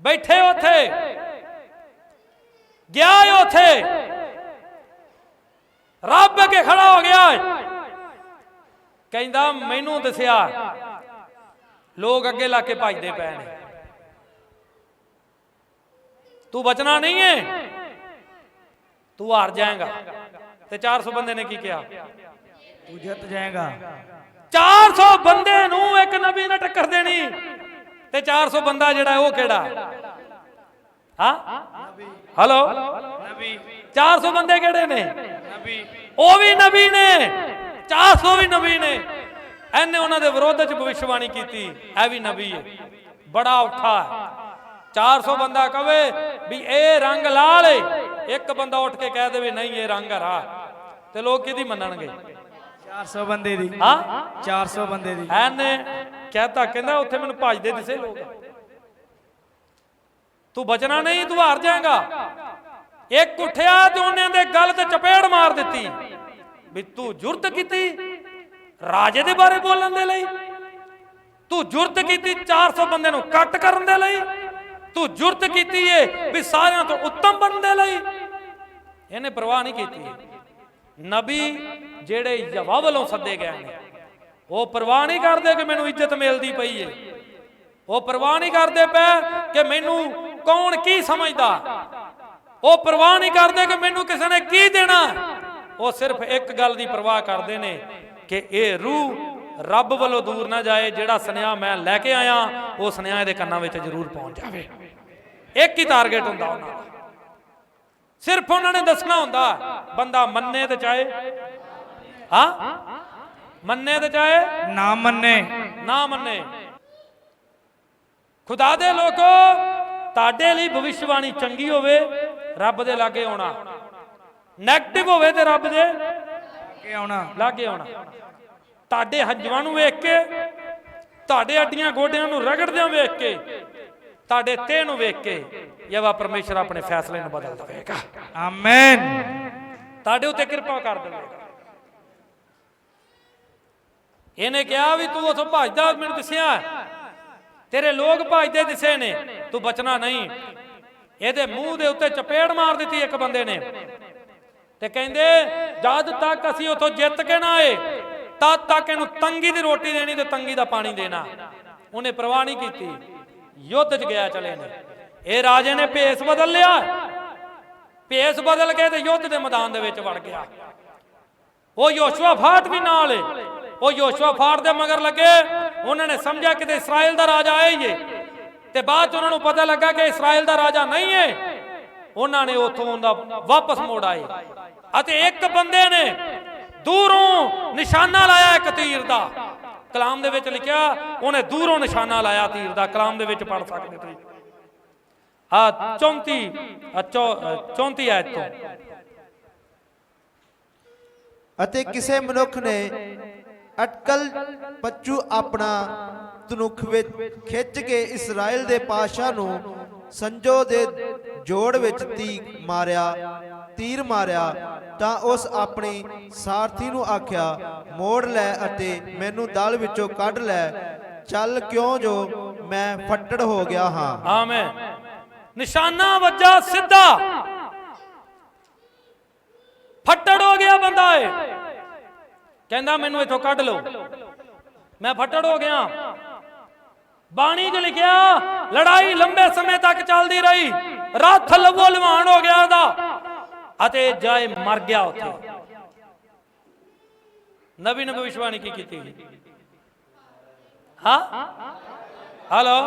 ਬੈਠੇ ਉੱਥੇ। ਗਿਆ ਉੱਥੇ। ਰੱਬ ਅੱਗੇ ਖੜਾ ਹੋ ਗਿਆ ਕਹਿੰਦਾ, ਮੈਨੂੰ ਦੱਸਿਆ, ਲੋਕ ਅੱਗੇ ਲਾ ਕੇ ਭੱਜਦੇ ਪਏ ਨੇ। ਤੂੰ ਬਚਣਾ ਨਹੀਂ ਏ। ਤੂੰ ਹਾਰ ਜਾਏਗਾ। ਤੇ 400 ਬੰਦੇ ਨੇ ਕੀ ਕਿਹਾ? ਤੂੰ ਜਿੱਤ ਜਾਏਗਾ। 400 ਬੰਦੇ ਨੂੰ ਇੱਕ ਨਬੀ ਨੇ ਟੱਕਰ ਦੇਣੀ। ਤੇ 400 ਬੰਦਾ ਜਿਹੜਾ ਉਹ ਕਿਹੜਾ? ਹਾਂ? ਹਲੋ? ਨਬੀ 400 ਬੰਦੇ ਕਿਹੜੇ ਨੇ? ਨਬੀ ਉਹ ਵੀ ਨਬੀ ਨੇ। 400 ਵੀ ਨਬੀ ਨੇ। ਐਨੇ ਉਹਨਾਂ ਦੇ ਵਿਰੋਧ ਚ ਭਵਿਸ਼ਵਾਣੀ ਕੀਤੀ। ਇਹ ਵੀ ਨਬੀ ਹੈ। ਬੜਾ ਔਖਾ ਹੈ। 400 ਬੰਦਾ ਕਵੇ ਵੀ ਇਹ ਰੰਗ ਲਾਲ ਏ। ਇੱਕ ਬੰਦਾ ਉੱਠ ਕੇ ਕਹਿ ਦੇਵੇ, ਨਹੀਂ, ਇਹ ਰੰਗ ਹਰਾ। ਤੇ ਲੋਕ ਕਿਹਦੀ ਮੰਨਣਗੇ? 400 ਬੰਦੇ ਦੀ। ਹਾਂ? 400 ਬੰਦੇ ਦੀ। ਐਨੇ ਕਹਤਾ ਕਹਿੰਦਾ ਉੱਥੇ ਮੈਨੂੰ ਭਜਦੇ ਦਿਸੇ ਲੋਕ। ਤੂੰ ਬਚਣਾ ਨਹੀਂ ਤੂੰ ਹਾਰ ਜਾਏਗਾ। ਇੱਕ ਉੱਠਿਆ ਤੇ ਉਹਨੇ ਦੇ ਗੱਲ ਤੇ ਚਪੇੜ ਮਾਰ ਦਿੱਤੀ। ਵੀ ਤੂੰ ਜੁਰਤ ਕੀਤੀ ਰਾਜੇ ਦੇ ਬਾਰੇ ਬੋਲਣ ਦੇ ਲਈ। ਤੂੰ ਜੁਰਤ ਕੀਤੀ 400 ਬੰਦੇ ਨੂੰ ਕੱਟ ਕਰਨ ਦੇ ਲਈ। ਤੂੰ ਜੁਰਤ ਕੀਤੀ ਏ ਵੀ ਸਾਰਿਆਂ ਤੋਂ ਉੱਤਮ ਬਣਨ ਦੇ ਲਈ। ਇਹਨੇ ਪਰਵਾਹ ਨਹੀਂ ਕੀਤੀ। ਨਬੀ ਜਿਹੜੇ ਯਵਾ ਵੱਲੋਂ ਸੱਦੇ ਗਏ ਨੇ ਉਹ ਪਰਵਾਹ ਨਹੀਂ ਕਰਦੇ ਕਿ ਮੈਨੂੰ ਇੱਜ਼ਤ ਮਿਲਦੀ ਪਈ ਏ। ਉਹ ਪਰਵਾਹ ਨਹੀਂ ਕਰਦੇ ਪਏ ਕਿ ਮੈਨੂੰ ਕੌਣ ਕੀ ਸਮਝਦਾ। ਉਹ ਪਰਵਾਹ ਨਹੀਂ ਕਰਦੇ ਕਿ ਮੈਨੂੰ ਕਿਸੇ ਨੇ ਕੀ ਦੇਣਾ। ਉਹ ਸਿਰਫ ਇੱਕ ਗੱਲ ਦੀ ਪਰਵਾਹ ਕਰਦੇ ਨੇ ਕਿ ਇਹ ਰੂਹ ਰੱਬ ਵੱਲੋਂ ਦੂਰ ਨਾ ਜਾਏ, ਜਿਹੜਾ ਸੁਨੇਹਾ ਮੈਂ ਲੈ ਕੇ ਆਇਆ, ਉਹ ਸੁਨੇਹਾ ਇਹਦੇ ਕੰਨਾਂ ਵਿੱਚ ਜ਼ਰੂਰ ਪਹੁੰਚ ਜਾਵੇ। ਇੱਕ ਹੀ ਟਾਰਗੇਟ ਹੁੰਦਾ ਉਹਨਾਂ ਦਾ। ਸਿਰਫ ਉਹਨਾਂ ਨੇ ਦੱਸਣਾ ਹੁੰਦਾ, ਬੰਦਾ ਮੰਨੇ ਤੇ ਚਾਹੇ ਹਾਂ? ਮੰਨੇ ਤੇ ਚਾਹੇ? ਨਾ ਮੰਨੇ। ਨਾ ਮੰਨੇ। ਖੁਦਾ ਦੇ ਲੋਕੋ ਤੁਹਾਡੇ ਲਈ ਭਵਿਸ਼ਵਾਣੀ ਚੰਗੀ ਹੋਵੇ ਰੱਬ ਦੇ ਲਾਗੇ ਆਉਣਾ। 네ਗੇਟਿਵ ਹੋਵੇ ਤੇ ਰੱਬ ਦੇ ਕਿ ਆਉਣਾ। ਲਾਗੇ ਆਉਣਾ। ਤੁਹਾਡੇ ਹੰਝਵਾਂ ਨੂੰ ਵੇਖ ਕੇ ਤੁਹਾਡੇ ਅੱਡੀਆਂ ਗੋਡਿਆਂ ਨੂੰ ਰਗੜਦਿਆਂ ਵੇਖ ਕੇ ਤੁਹਾਡੇ ਤੇ ਨੂੰ ਵੇਖ ਕੇ ਯਵਾ ਪਰਮੇਸ਼ਰ ਆਪਣੇ ਫੈਸਲੇ ਨੂੰ ਬਦਲ ਦੇਵੇਗਾ ਆਮੇਨ। ਤੁਹਾਡੇ ਉੱਤੇ ਕਿਰਪਾ ਕਰ ਦੇਵੇਗਾ। ਇਹਨੇ ਕਿਹਾ ਵੀ ਤੂੰ ਉਥੋਂ ਭੱਜਦਾ, ਮੈਨੂੰ ਦਿਸਿਆ। ਤੇਰੇ ਲੋਕ ਭੱਜਦੇ ਦਿਸੇ ਨੇ, ਤੂੰ ਬਚਣਾ ਨਹੀਂ। ਇਹਦੇ ਮੂੰਹ ਦੇ ਉੱਤੇ ਚਪੇੜ ਮਾਰ ਦਿੱਤੀ ਇੱਕ ਬੰਦੇ ਨੇ। ਤੇ ਕਹਿੰਦੇ, ਜਦ ਤੱਕ ਅਸੀਂ ਉਥੋਂ ਜਿੱਤ ਕੇ ਨਾ ਆਏ, ਤਦ ਤੱਕ ਇਹਨੂੰ ਤੰਗੀ ਦੀ ਰੋਟੀ ਦੇਣੀ ਤੇ ਤੰਗੀ ਦਾ ਪਾਣੀ ਦੇਣਾ। ਉਹਨੇ ਪਰਵਾਹ ਨਹੀਂ ਕੀਤੀ। ਯੁੱਧ 'ਚ ਗਿਆ ਚਲੇ ਨੇ। ਇਹ ਰਾਜੇ ਨੇ ਭੇਸ ਬਦਲ ਲਿਆ। ਭੇਸ ਬਦਲ ਕੇ ਤੇ ਯੁੱਧ ਦੇ ਮੈਦਾਨ ਦੇ ਵਿੱਚ ਵੜ ਗਿਆ। ਉਹ ਯੋਸ਼ੂਆ ਫਾਟ ਵੀ ਨਾਲ ਏ। ਉਹ ਯੋਸ਼ੂਆ ਫਾਟ ਦੇ ਮਗਰ ਲੱਗੇ। ਉਹਨਾਂ ਨੇ ਸਮਝਿਆ ਕਿ ਤੇ ਇਸਰਾਇਲ ਦਾ ਰਾਜਾ ਆਇਆ ਹੀ ਤੇ ਬਾਅਦ ਚ ਉਹਨਾਂ ਨੂੰ ਪਤਾ ਲੱਗਾ ਕਿ ਇਸਰਾਇਲ ਦਾ ਰਾਜਾ ਨਹੀਂ ਏ। ਉਹਨਾਂ ਨੇ ਉੱਥੋਂ ਉਹਦਾ ਵਾਪਸ ਮੋੜ ਆਏ। ਅਤੇ ਇੱਕ ਬੰਦੇ ਨੇ ਦੂਰੋਂ ਨਿਸ਼ਾਨਾ ਲਾਇਆ ਇੱਕ ਤੀਰ ਦਾ। ਕਲਾਮ ਦੇ ਵਿੱਚ ਲਿਖਿਆ, ਉਹਨੇ ਦੂਰੋਂ ਨਿਸ਼ਾਨਾ ਲਾਇਆ ਤੀਰ ਦਾ। ਕਲਾਮ ਦੇ ਵਿੱਚ ਪੜ ਸਕਦੇ ਤੁਸੀਂ। ਆ 34 34 ਆਇਤ ਤੋਂ। ਅਤੇ ਕਿਸੇ ਮਨੁੱਖ ਨੇ ਅਟਕਲ ਪੱਚੂ ਆਪਣਾ ਧਨੁਖ ਵਿੱਚ ਖਿੱਚ ਕੇ ਇਸਰਾਇਲ ਦੇ ਪਾਸ਼ਾ ਨੂੰ ਸੰਜੋ ਦੇ ਜੋੜ ਵਿੱਚ ਤੀ ਮਾਰਿਆ, ਤੀਰ ਮਾਰਿਆ, ਤਾਂ ਉਸ ਆਪਣੀ ਸਾਰਥੀ ਨੂੰ ਆਖਿਆ, ਮੋੜ ਲੈ ਅਤੇ ਮੈਨੂੰ ਦਲ ਵਿੱਚੋਂ ਕੱਢ ਲੈ, ਚੱਲ ਕਿਉਂ ਜੋ ਮੈਂ ਫੱਟੜ ਹੋ ਗਿਆ ਹਾਂ। ਆਮੇਨ ਨਿਸ਼ਾਨਾ ਵੱਜਾ ਸਿੱਧਾ। ਫੱਟੜ ਹੋ ਗਿਆ ਬੰਦਾ ਏ ਕਹਿੰਦਾ ਮੈਨੂੰ ਇੱਥੋਂ ਕੱਢ ਲਓ। ਮੈਂ ਫੱਟੜ ਹੋ ਗਿਆ। ਬਾਣੀ 'ਚ ਲਿਖਿਆ ਲੜਾਈ ਲੰਬੇ ਸਮੇਂ ਤੱਕ ਚੱਲਦੀ ਰਹੀ। ਰੱਥ ਲਵੋ ਲਵਾਨ ਹੋ ਗਿਆ ਉਹਦਾ। ਅਤੇ ਜਾਏ ਮਰ ਗਿਆ ਉੱਥੇ। ਨਬੀ ਨੇ ਭਵਿਸ਼ਵਾਣੀ ਕੀ ਕੀਤੀ ਹਾਂ? ਹਲੋ?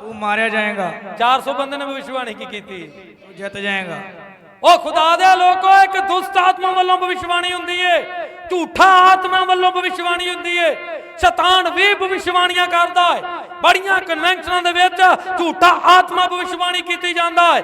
ਤੂੰ ਮਾਰਿਆ ਜਾਏਗਾ। 400 ਬੰਦੇ ਨੇ ਭਵਿਸ਼ਵਾਣੀ ਕੀ ਕੀਤੀ? ਤੂੰ ਜਿੱਤ ਜਾਏਗਾ। ਉਹ ਖੁਦਾ ਦੇ ਲੋਕੋ, ਇੱਕ ਦੁਸਤ ਆਤਮਾ ਵੱਲੋਂ ਭਵਿਸ਼ਵਾਣੀ ਹੁੰਦੀ ਏ। ਝੂਠਾ ਆਤਮਾ ਵੱਲੋਂ ਭਵਿਸ਼ਵਾਣੀ ਹੁੰਦੀ ਏ। ਸ਼ੈਤਾਨ ਵੀ ਭਵਿਸ਼ਵਾਣੀਆਂ ਕਰਦਾ ਹੈ ਬੜੀਆਂ ਕਨਵੈਨਸ਼ਨਾਂ ਦੇ ਵਿੱਚ ਝੂਠਾ ਆਤਮਾ ਭਵਿਸ਼ਵਾਣੀ ਕੀਤੀ ਜਾਂਦਾ ਹੈ